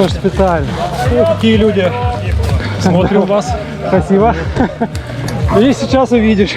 Тоже специально. Какие люди? Смотрим вас. Спасибо. И сейчас увидишь.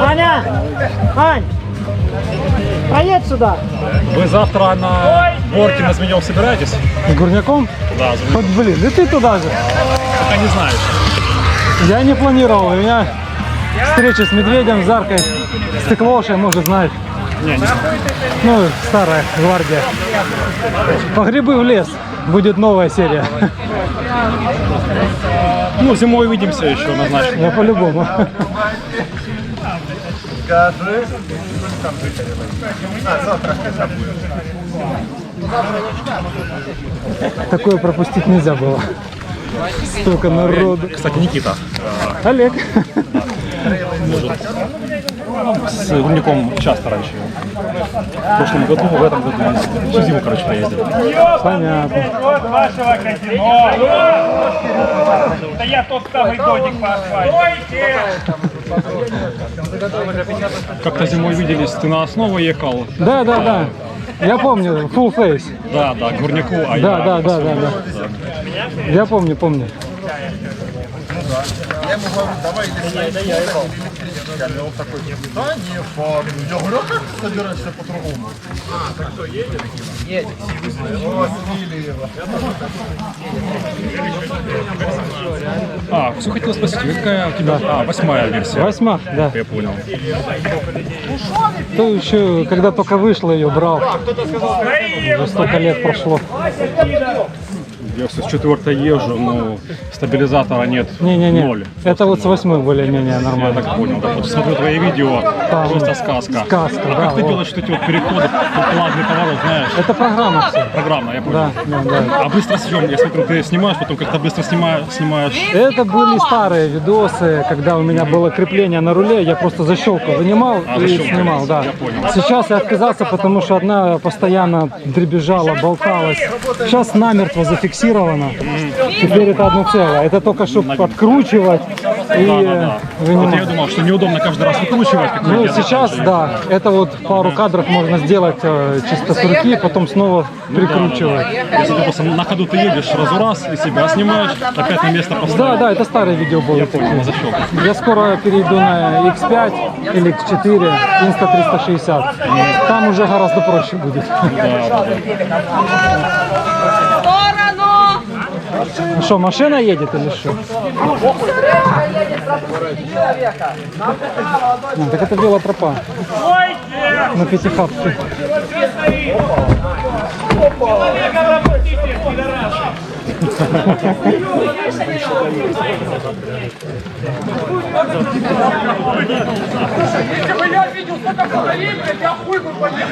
Аня! Ань! Поедь сюда. Вы завтра на горке на Змеев собираетесь? С Гурняком? Да, Вот, блин, да ты туда же. пока не знаешь. Я не планировал. У меня встреча с медведем, Заркой, Стеклошей, может, знаешь. Не, не Ну, старая гвардия. По грибы в лес. Будет новая серия. Ну, зимой увидимся еще однозначно. Я по-любому. Такое пропустить нельзя было. Столько народу. Кстати, Никита Олег. С Гурником часто раньше. В прошлом году, в этом году. Всю зиму, короче, поездили. Понятно. Вот вашего казино. Да я тот самый додик по асфальту. Как-то зимой виделись, ты на основу ехал. Да, да, да. Я помню, full face. Да, да, к Гурнику, а Да, я да, да, да, да. Я помню, помню. Да, не факт. Я говорю, а как собираешься по-другому? А, все хотел спросить, какая у тебя? А, восьмая версия. Восьма, да. Я понял. То еще, когда только вышла, ее брал. Уже столько лет прошло. Я все с четвертой езжу, но стабилизатора нет. Не-не-не. Ноль. Это вот с восьмой более-менее Я нормально. так понял, да. Вот смотрю твои видео, Там просто сказка. сказка, а да, как ты вот. делаешь вот эти вот переходы, плавный поворот, знаешь? Это программа все. Программа, я понял. Да, да, да. А быстро съем, я смотрю, ты снимаешь, потом как-то быстро снимаешь, снимаешь. Это были старые видосы, когда у меня было крепление на руле, я просто защелку вынимал А, и защелку. снимал, да. Я понял. Сейчас я отказался, потому что одна постоянно дребезжала, болталась. Сейчас намертво зафиксировано. Теперь это одно целое. Это только чтобы откручивать и Да, да, да. Вот вынимать. я думал, что неудобно каждый раз выкручивать. Ну, сейчас, да, это вот пару кадров можно сделать э, чисто с руки, потом снова прикручивать. Если, допустим, на ходу ты едешь сразу раз и себя снимаешь, опять на место Да, поставишь. да, это старые видео были. Я понял. Я скоро перейду на X5 или X4, Insta360. Там уже гораздо проще будет. Ну что, машина едет или что? А, так это велотропа на пятихатке. Человека пропустите, пидорасы. Если бы я видел столько фонарей, блядь, я хуй бы поехал.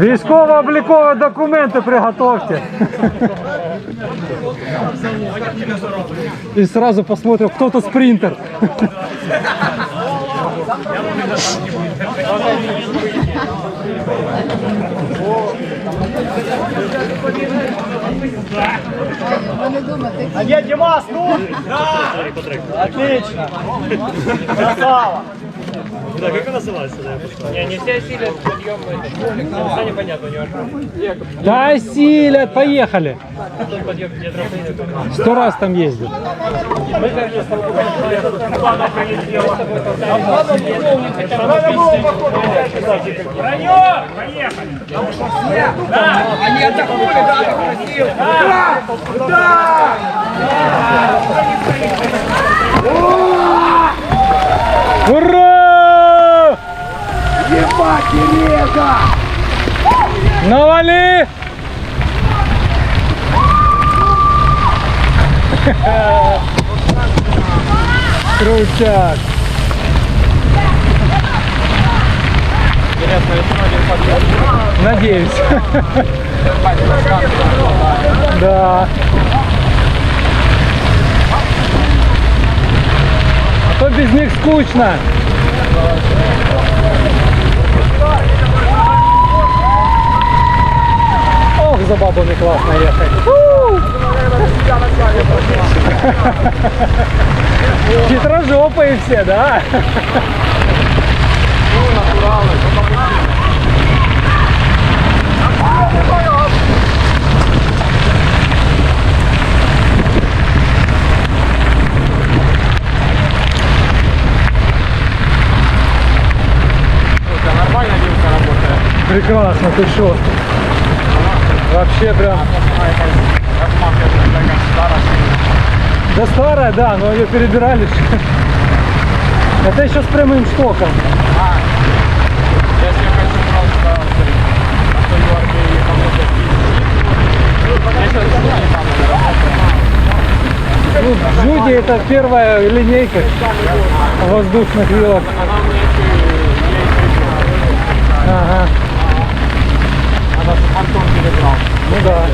Військово-облікові документи приготовьте. И сразу посмотрим, кто то спринтер. А где Димас, ну? Да! Отлично! Красава! Да, как она называется? Не, не все силят подъем. Это непонятно у него. Да, силят, поехали. Сто раз там ездят. Бронер! Поехали! Да! Они атакуют, да, атакуют! Да! Да! Ебать, Навали! Крутяк! Надеюсь. Да. А то без них скучно. Ох, за бабами классно ехать. Хитрожопые все, да? Прекрасно, ты шо? Вообще прям... Да старая, да, но ее перебирали. Это еще с прямым штоком. Ну, в Джуде это первая линейка воздушных вилок. Ага. Ну да.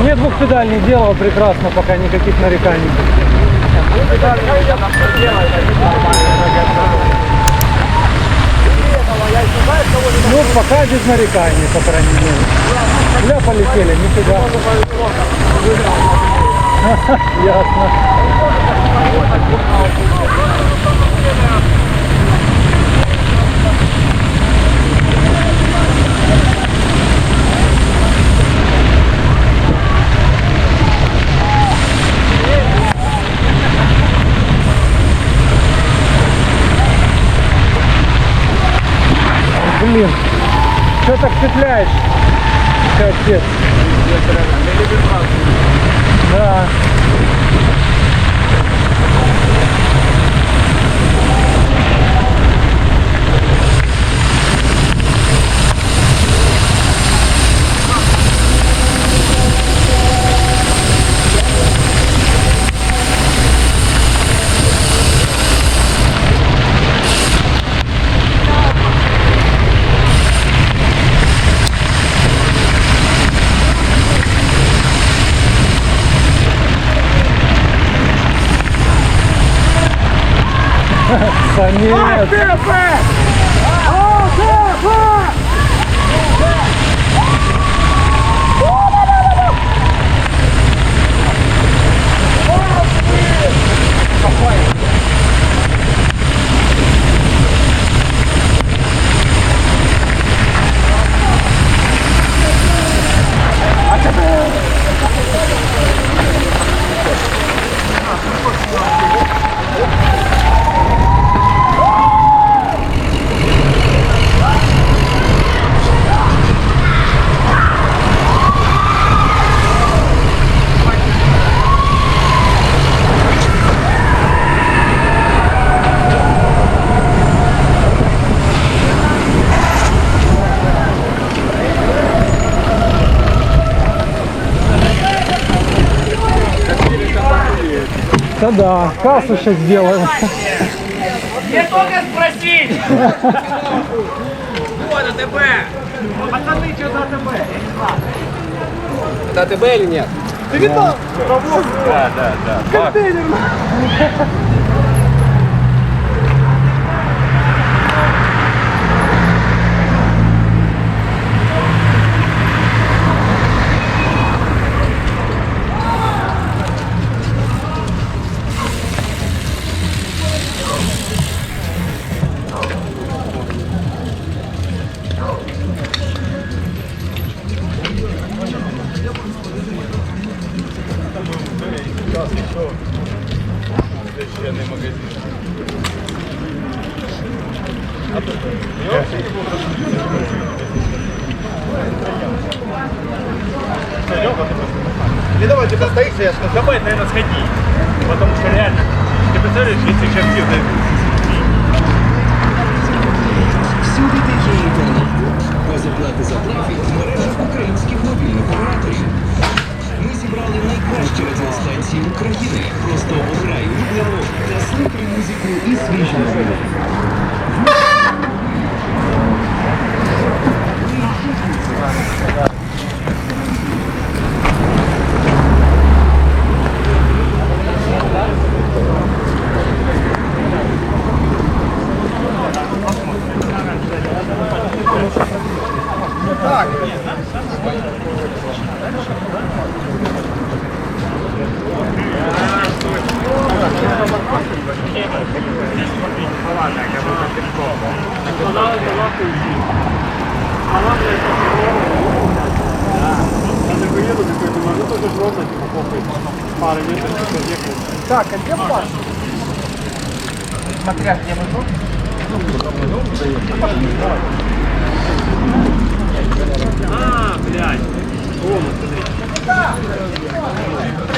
Мне двухпедальный делал прекрасно, пока никаких нареканий. Ну, пока без нареканий, по крайней мере. Бля, полетели, нифига. Ясно. Блин, что так петляешь? Капец. Да. I'm here. Да да, кассу сейчас сделаем. Мне только спросить! Вот АТБ! Пацаны, что за АТБ? Это АТБ или нет? Не стоит, я скажу, давай, наверное, сходи. Потому что реально, ты представляешь, если сейчас все Всюди такі інтернет. Без оплати за трафік в мережах українських мобільних операторів. Ми зібрали найкращі радіостанції України. Просто обирай улюблену та слухай музику і свіжу новину. Thank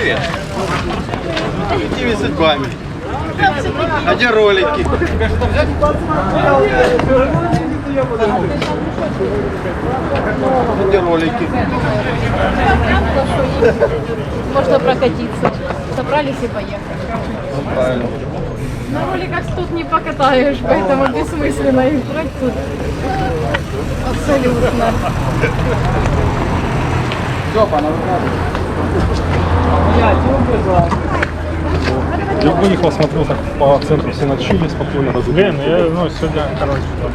Привет. Какими судьбами? А где ролики? А где ролики? Можно прокатиться. Собрались и поехали. Правильно. На роликах тут не покатаешь, поэтому бессмысленно их брать тут. Абсолютно. Я выехал, смотрю, так по центру все ночили спокойно. Блин, я, ну, сегодня, короче, вот...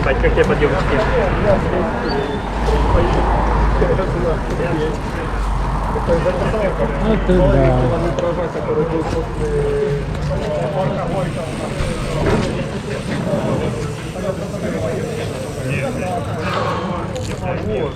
Ебать, как я подъем Это да. О,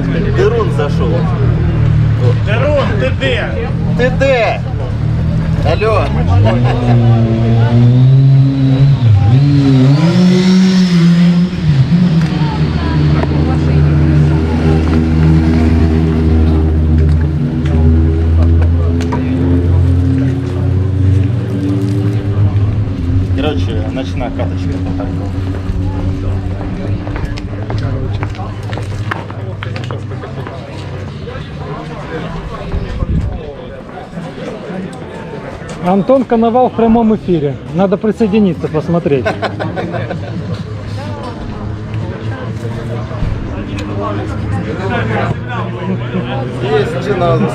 глянь, Дерун зашел. Дерун, ты где? Ти де? Алло. Антон Коновал в прямом эфире. Надо присоединиться, посмотреть. Есть. Да-да,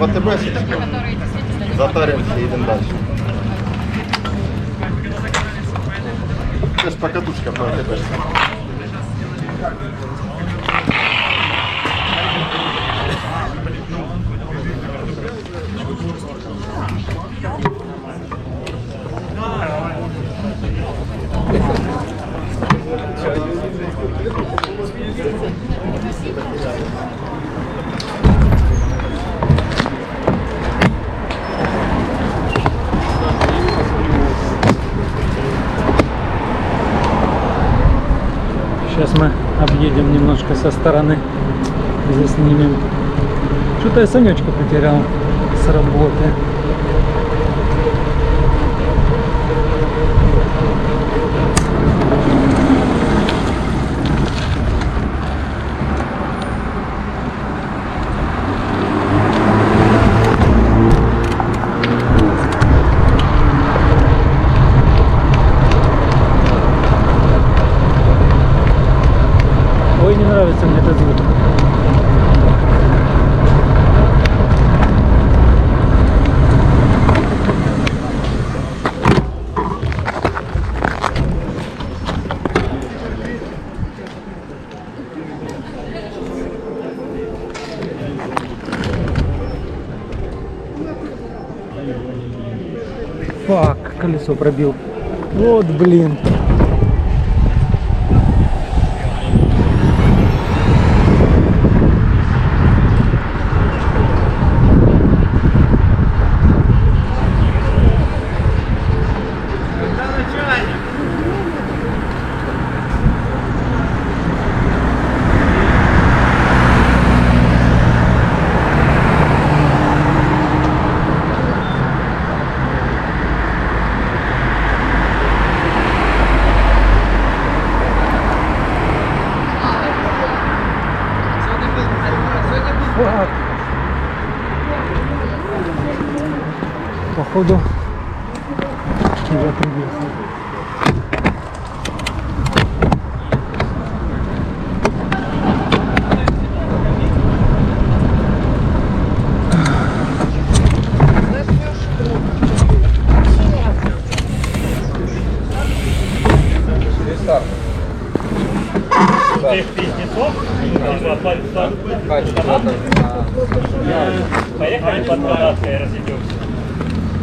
করতে পারে немножко со стороны. Заснимем. Что-то я Санечка потерял с работы. Ой, не нравится мне этот звук. Фак, колесо пробил. Вот, блин. Походу уже придется. Тех пиздецов, поехали под канаткой разъебемся.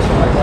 фонарь.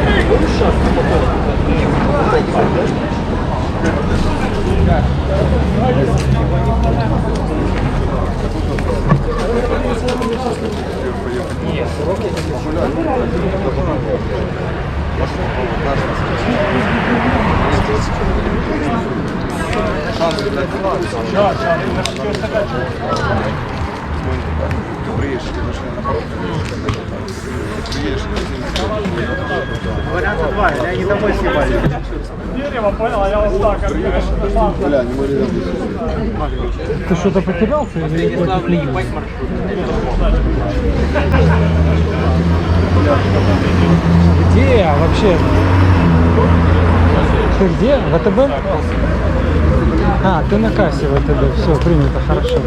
Варианта два, или они домой съебали. Дерево, понял, а я вот так, как Ты что-то потерялся или хочешь не ехать? Где вообще? Ты где? ВТБ? А, ты на кассе ВТБ. Все, принято, хорошо.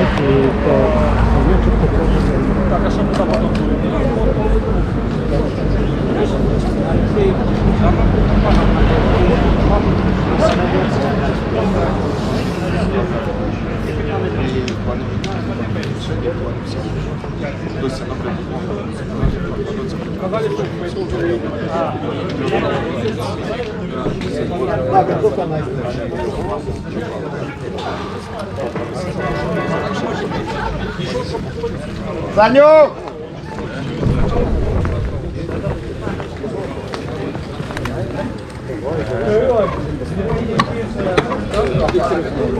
Окей, так. Так, а что мы там потом Санек! Что-то завтыкал.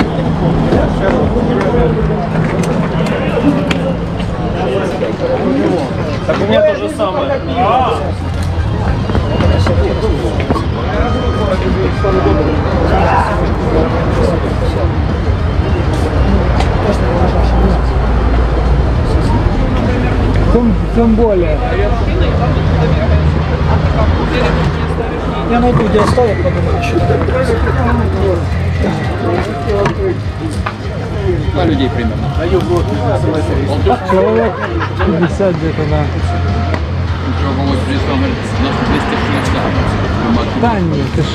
Так у меня то же самое. Тем, тем более. Я найду, где оставил, подумаю. На людей примерно. Человек 50 где-то, да. Да нет, ты ж...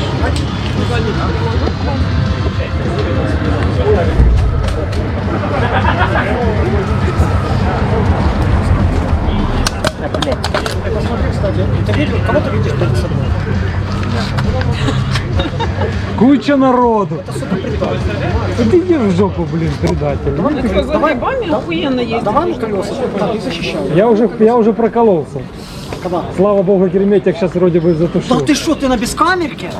Посмотри, кстати, ты видел, кого ты видишь перед собой? Куча народу. Иди в жопу, блин, предатель. Давай, охуенно есть. Давай на колеса, так, и защищай. Я уже, я уже прокололся. Когда? Слава богу, Кереметик сейчас вроде бы затушил. Да ты что, ты на бескамерке?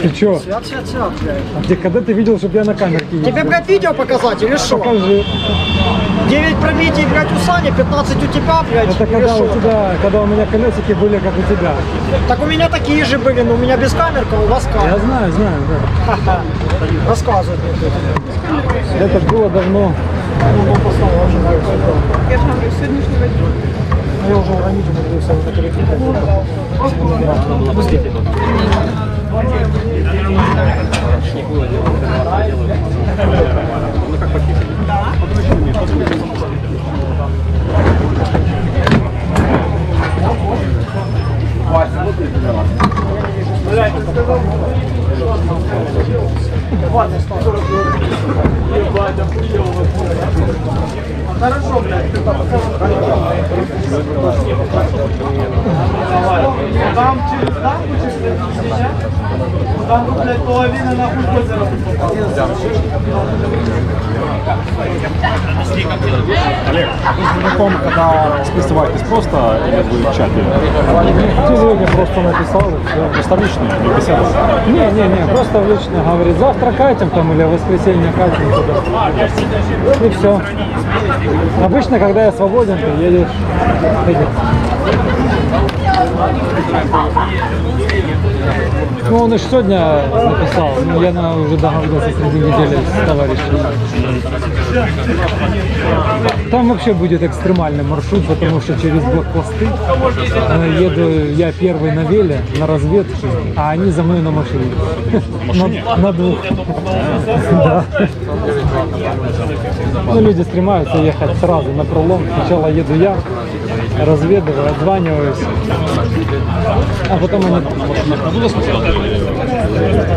Ты чё? Свят, свят, свят, блядь. А где, когда ты видел, чтобы я на камерке ездил? Тебе, блядь, видео показать или что? Покажи. 9 пробитий, блядь, у Сани, 15 у тебя, блядь, Это когда у что? тебя, когда у меня колесики были, как у тебя. Так у меня такие же были, но у меня без камерка, у вас Я камера. знаю, знаю, да. Рассказывай. Это было давно. Я же говорю, сегодняшнего дня. Я уже уронить умудрился вот это лететь. Там через дамбу через Там, блядь, половина нахуй озера Олег, вы когда списываетесь просто или вы в чате? Ты сегодня просто написал. всё. Просто личные, не беседы. Не, не, не, просто лично говорит, завтра катим там или в воскресенье катим туда. И все. Обычно, когда я свободен, ты едешь. едешь. Ну, он и сегодня написал, ну, я на- уже договорился среди недели с товарищем. Там вообще будет экстремальный маршрут, потому что через блокпосты э, еду я первый на веле, на разведку, а они за мной на машине. На, на двух. Да. Ну, люди стремаются ехать сразу на пролом. Сначала еду я, разведываю, отзваниваюсь. А потом они...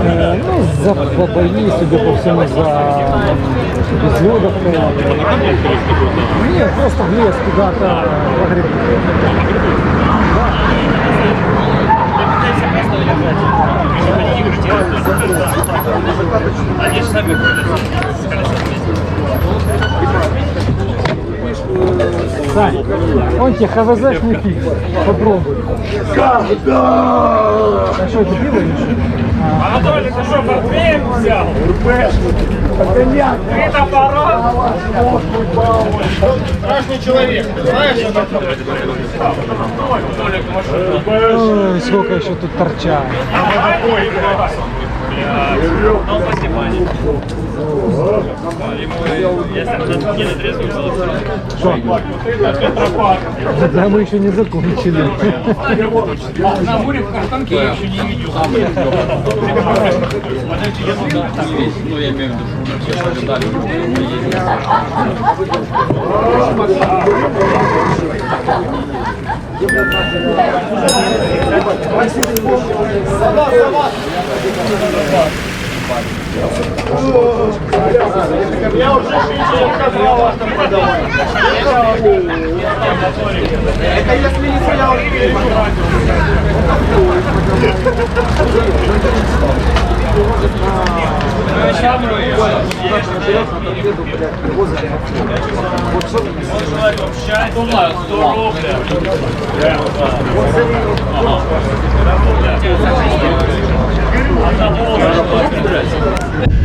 Э, ну, за Бабаи, судя по всему, за Безлюдовкой. Нет, просто в лес куда-то в грибы. Сань, он тебе ХВЗ не фиг. Попробуй. А что, это пиво? Анатолий, ты что, портфель взял? Ты топором? Страшный человек, знаешь, это Ой, сколько еще тут торчат. Что? Да мы еще не закончили. Я уже 60 сказал, а что продавать. Это если не стоял Здорово. 감사합니다.